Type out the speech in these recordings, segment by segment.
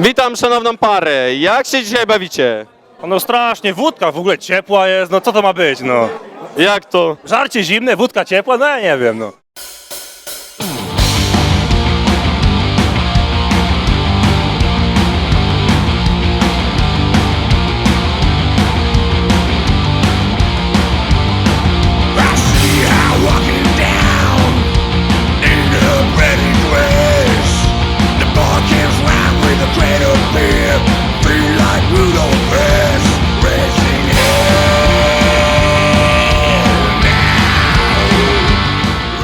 Witam szanowną parę. Jak się dzisiaj bawicie? No strasznie, wódka w ogóle ciepła jest, no co to ma być, no. Jak to? Żarcie zimne, wódka ciepła, no ja nie wiem, no.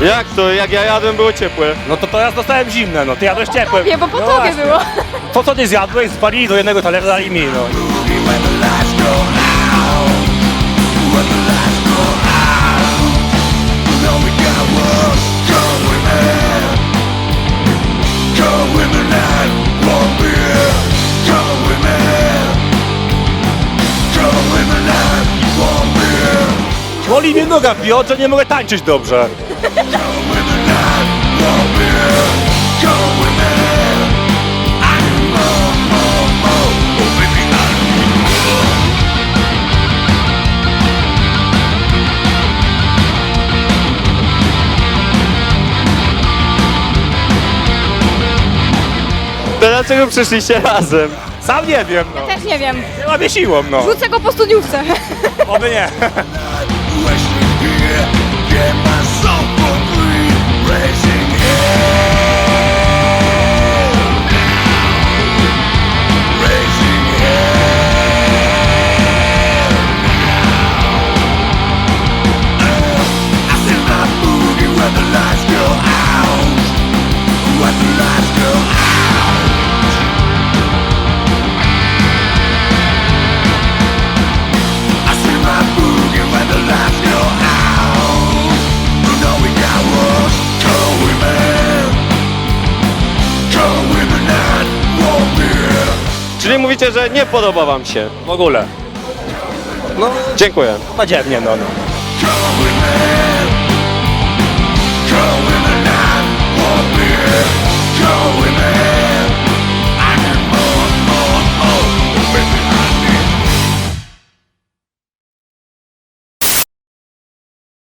Jak to? Jak ja jadłem było ciepłe. No to teraz dostałem zimne, no ty jadłeś ciepłe. Nie, bo po no tobie właśnie. było. To co ty zjadłeś, spalili do jednego talerza dali mi, no. Boli mnie noga w biodrze, nie mogę tańczyć dobrze. Come with me now, one beer. Come with me. I need more, more, more. Oh, baby, I need more. To dlaczego przyszliście razem? Sam nie wiem, no. Też nie wiem. Nie łamie siłą, no. Rzucę go po studniówce. Oby nie. Czyli mówicie, że nie podoba wam się. W ogóle. Dziękuję. Badziewnie, no, no.